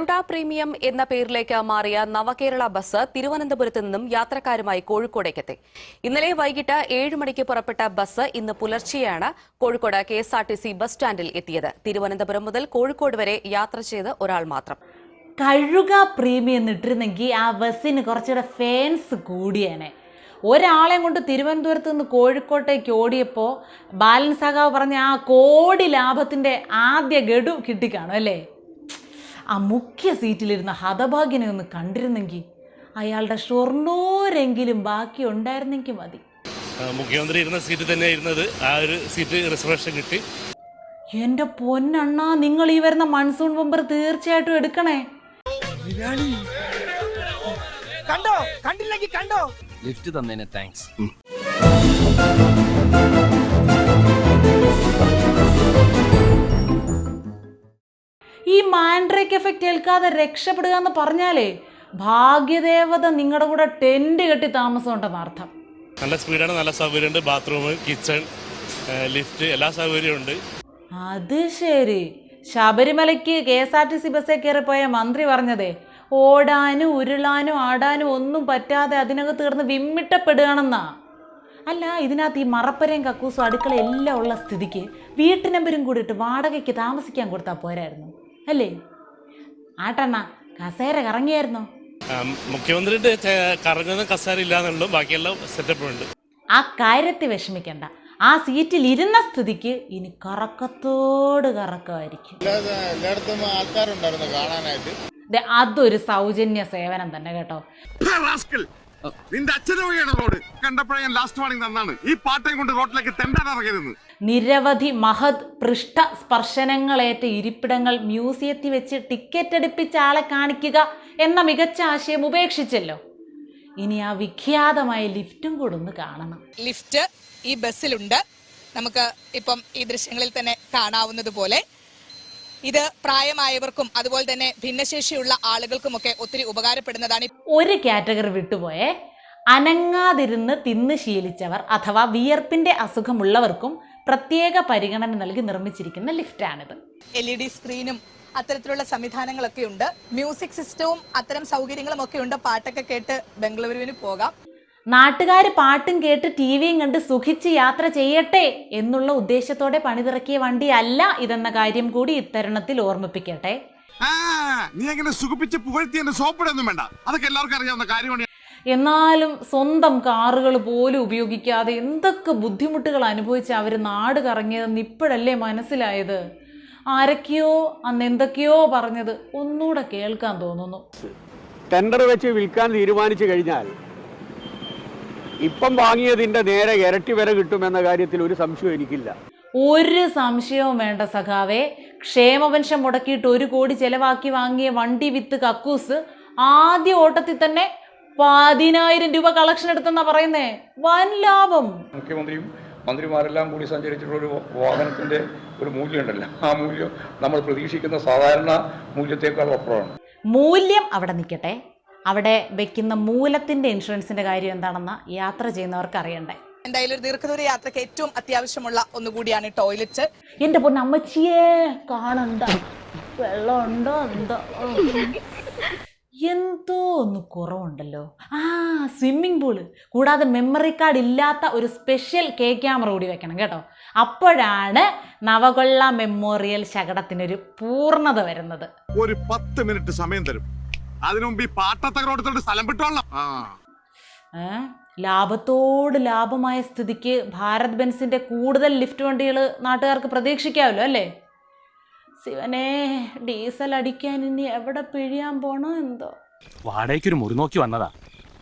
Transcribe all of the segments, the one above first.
Garuda premium എന്ന പേരിലേക്ക് മാറിയ നവകേരള ബസ് തിരുവനന്തപുരത്ത് നിന്നും യാത്രക്കാരുമായി കോഴിക്കോടേക്കെത്തി. ഇന്നലെ വൈകിട്ട് ഏഴ് മണിക്ക് പുറപ്പെട്ട ബസ് ഇന്ന് പുലർച്ചെയാണ് Kozhikode K S R T C bus സ്റ്റാൻഡിൽ എത്തിയത്. തിരുവനന്തപുരം മുതൽ കോഴിക്കോട് വരെ യാത്ര ചെയ്ത് ഒരാൾ മാത്രം. കഴുക പ്രീമിയം ഇട്ടിരുന്നെങ്കിൽ ആ ബസ്സിന് കുറച്ചുകൂടെ ഫാൻസ് കൂടിയേനെ. ഒരാളെ കൊണ്ട് തിരുവനന്തപുരത്ത് നിന്ന് കോഴിക്കോട്ടേക്ക് ഓടിയപ്പോൾ ബാലൻസ് സഖാവ് പറഞ്ഞ ആ കോടി ലാഭത്തിന്റെ ആദ്യ ഗഡു കിട്ടിക്കാണോ അല്ലേ? ആ മുഖ്യ സീറ്റിലിരുന്ന ഹതഭാഗ്യനെ ഒന്ന് കണ്ടിരുന്നെങ്കിൽ അയാളുടെ ഷൊർണൂരെങ്കിലും ബാക്കി ഉണ്ടായിരുന്നെങ്കിൽ മതി. മുഖ്യമന്ത്രി ഇരുന്ന സീറ്റ് തന്നെ ഇരുന്നത്. ആ ഒരു സീറ്റ് റിസർവേഷൻ കിട്ടി. എന്റെ പൊന്നണ്ണാ നിങ്ങൾ ഈ വരുന്ന മൺസൂൺ ബമ്പർ തീർച്ചയായിട്ടും എടുക്കണേ. കണ്ടോ? കണ്ടില്ലെങ്കിൽ കണ്ടോ? ലിഫ്റ്റ് തന്നേനെ താങ്ക്സ് മാൻഡ്രേക്ക് എഫക്റ്റ് ഏൽക്കാതെ രക്ഷപ്പെടുക എന്ന് പറഞ്ഞാലേ ഭാഗ്യദേവത നിങ്ങളുടെ കൂടെ ടെന്റ് കെട്ടി താമസം ഉണ്ടെന്ന് അർത്ഥം. നല്ല സ്പീഡാണ് നല്ല സൗകര്യമുണ്ട് ബാത്റൂം കിച്ചൺ ലിഫ്റ്റ് എല്ലാ സൗകര്യവും ഉണ്ട്. അത് ശരി. ശബരിമലയ്ക്ക് K S R T C ബസ്സിൽ കയറിപ്പോയ മന്ത്രി പറഞ്ഞതേ ഓടാനും ഉരുളാനും ആടാനും ഒന്നും പറ്റാതെ അതിനകത്ത് കിടന്ന് വിമ്മിട്ടപ്പെടുകയാണെന്നാ. അല്ല ഇതിനകത്ത് ഈ മറപ്പരയും കക്കൂസും അടുക്കള എല്ലാം ഉള്ള സ്ഥിതിക്ക് വീട്ടു നമ്പരും കൂടിയിട്ട് വാടകയ്ക്ക് താമസിക്കാൻ കൊടുത്താൽ പോരായിരുന്നു. അല്ലേ? ആട്ടണ്ണ കസേര കറങ്ങിയായിരുന്നോ? മുഖ്യമന്ത്രിയുടെ കറങ്ങുന്ന കസേര ഇല്ല ബാക്കിയെല്ലാം സെറ്റപ്പ് ഉണ്ട്. ആ കാര്യത്തിൽ വിഷമിക്കണ്ട. ആ സീറ്റിൽ ഇരുന്ന സ്ഥിതിക്ക് ഇനി കറക്കത്തോട് കറക്കമായിരിക്കും. എല്ലായിടത്തും ആൾക്കാരുണ്ടായിരുന്നു കാണാനായിട്ട്. ദേ, അതൊരു സൗജന്യ സേവനം തന്നെ കേട്ടോ. നിന്റെ അച്ഛനെ വഴിയാണ് റോഡ്. കണ്ടപ്പോഴേ ഞാൻ ലാസ്റ്റ് വാണിംഗ് തന്നാണ്. ഈ പാട്ടയും കൊണ്ട് റോഡിലേക്ക് തെണ്ടാൻ ഇറങ്ങരുത്. നിരവധി മഹത് പൃഷ്ഠ സ്പർശനങ്ങളേറ്റ ഇരിപ്പിടങ്ങൾ മ്യൂസിയത്തിൽ വെച്ച് ടിക്കറ്റ് എടുപ്പിച്ച ആളെ കാണിക്കുക എന്ന മികച്ച ആശയം ഉപേക്ഷിച്ചല്ലോ. ഇനി ആ വിഖ്യാതമായ ലിഫ്റ്റും കൂടെ ഒന്ന് കാണണം. ലിഫ്റ്റ് ഈ ബസ്സിലുണ്ട്. നമുക്ക് ഇപ്പം ഈ ദൃശ്യങ്ങളിൽ തന്നെ കാണാവുന്നത് പോലെ ഇത് പ്രായമായവർക്കും അതുപോലെ തന്നെ ഭിന്നശേഷിയുള്ള ആളുകൾക്കുമൊക്കെ ഒത്തിരി ഉപകാരപ്പെടുന്നതാണ്. ഒരു കാറ്റഗറി വിട്ടുപോയേ അനങ്ങാതിരുന്ന് തിന്ന് ശീലിച്ചവർ അഥവാ വിയർപ്പിന്റെ അസുഖമുള്ളവർക്കും പ്രത്യേക പരിഗണന നൽകി നിർമ്മിച്ചിരിക്കുന്ന ലിഫ്റ്റാണിത്. എൽ ഇ ഡി സ്ക്രീനും അത്തരത്തിലുള്ള സംവിധാനങ്ങളൊക്കെ ഉണ്ട്. മ്യൂസിക് സിസ്റ്റവും അത്തരം സൗകര്യങ്ങളും ഒക്കെ ഉണ്ട്. പാട്ടൊക്കെ കേട്ട് ബംഗളൂരുവിന് പോകാം. നാട്ടുകാർ പാട്ടും കേട്ട് ടി വിയും കണ്ട് സുഖിച്ച് യാത്ര ചെയ്യട്ടെ എന്നുള്ള ഉദ്ദേശത്തോടെ പണിതിറക്കിയ വണ്ടിയല്ല ഇതെന്ന കാര്യം കൂടി ഇത്തരുണത്തിൽ ഓർമ്മിപ്പിക്കട്ടെ. ആ നീ അങ്ങനെ സുഖിപ്പിച്ച് പുകഴ്ത്തി എന്നെ സോപ്പിടൊന്നും വേണ്ട. അതൊക്കെ എല്ലാവർക്കും അറിയാവുന്ന കാര്യമാണ്. എന്നാലും സ്വന്തം കാറുകൾ പോലും ഉപയോഗിക്കാതെ എന്തൊക്കെ ബുദ്ധിമുട്ടുകൾ അനുഭവിച്ച് അവർ നാട് കറങ്ങിയതെന്ന് ഇപ്പോഴല്ലേ മനസ്സിലായത്? ആരൊക്കെയോ അന്ന് എന്തൊക്കെയോ പറഞ്ഞത് ഒന്നുകൂടെ കേൾക്കാൻ തോന്നുന്നു. ടെൻഡർ വെച്ച് വിൽക്കാൻ തീരുമാനിച്ചു കഴിഞ്ഞാൽ ഇപ്പം വാങ്ങിയതിന്റെ നേരെ ഇരട്ടി വില കിട്ടുമെന്ന കാര്യത്തിൽ ഒരു സംശയം എനിക്കില്ല. ഒരു സംശയവും വേണ്ട സഖാവേ. ക്ഷേമപെൻഷൻ മുടക്കിയിട്ട് ഒരു കോടി ചെലവാക്കി വാങ്ങിയ വണ്ടി വിത്ത് കക്കൂസ് ആദ്യ ഓട്ടത്തിൽ തന്നെ പതിനായിരം രൂപ കളക്ഷൻ എടുത്തെന്നാ പറയുന്നേ. വൻ ലാഭം. മുഖ്യമന്ത്രിയും മന്ത്രിമാരെല്ലാം കൂടി സഞ്ചരിച്ചിട്ടുള്ള ഒരു വാഹനത്തിന്റെ ഒരു മൂല്യമുണ്ടല്ലോ. ആ മൂല്യം നമ്മൾ പ്രതീക്ഷിക്കുന്ന സാധാരണ മൂല്യത്തേക്കാൾ അപ്പുറമാണ്. മൂല്യം അവിടെ നിൽക്കട്ടെ. അവിടെ വെക്കുന്ന മൂലത്തിന്റെ ഇൻഷുറൻസിന്റെ കാര്യം എന്താണെന്ന് യാത്ര ചെയ്യുന്നവർക്ക് അറിയണ്ടേ? എന്തായാലും ഒരു ദീർഘദൂര യാത്രയ്ക്ക് ഏറ്റവും അത്യാവശ്യമുള്ള ഒന്നുകൂടിയാണ് ടോയ്ലറ്റ്. എന്റെ പൊന്നമ്മച്ചിയേ കാണണ്ട. വെള്ളമുണ്ടോ? എന്തോ? എന്തോ ഒന്ന് കുറവുണ്ടല്ലോ. ആ സ്വിമ്മിംഗ് പൂൾ കൂടാതെ മെമ്മറി കാർഡ് ഇല്ലാത്ത ഒരു സ്പെഷ്യൽ കെ ക്യാമറ കൂടി വെക്കണം കേട്ടോ. അപ്പോഴാണ് നവകൊള്ള മെമ്മോറിയൽ ശകടത്തിനൊരു പൂർണത വരുന്നത്. ഒരു പത്ത് മിനിറ്റ് സമയം തരും. അതിനു മുമ്പ് ഈ പാട്ടത്തെ റോഡത്തോട് സ്ഥലം വിട്ടോളാം ആ? ലാഭത്തോട് ലാഭമായ സ്ഥിതിക്ക് ഭാരത് ബെൻസിന്റെ കൂടുതൽ ലിഫ്റ്റ് വണ്ടികൾ നാട്ടുകാർക്ക് പ്രതീക്ഷിക്കാമല്ലോ അല്ലേ? ശിവനെ ഡീസൽ അടിക്കാൻ ഇനി എവിടെ പിഴിയാൻ പോണോ എന്തോ? വാടകയ്ക്ക് ഒരു മുറി നോക്കി വന്നതാ.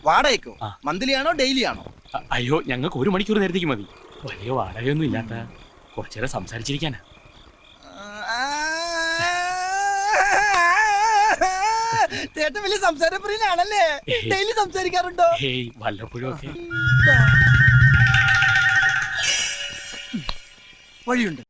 വാടകയ്ക്കോ. മന്ത്ലി ആണോ ഡെയിലി ആണോ അ- അയ്യോ ഞങ്ങൾക്ക് ഒരു മണിക്കൂർ നേരത്തേക്ക് മതി. വലിയ വാടകയൊന്നും ഇല്ലാത്ത കുറച്ചേരം സംസാരിച്ചിരിക്കാനാ. ചേട്ടൻ വലിയ സംസാരപ്രിയനാണല്ലേ? ഡെയിലി സംസാരിക്കാറുണ്ടോ? വല്ലപ്പോഴും വഴിയുണ്ട്.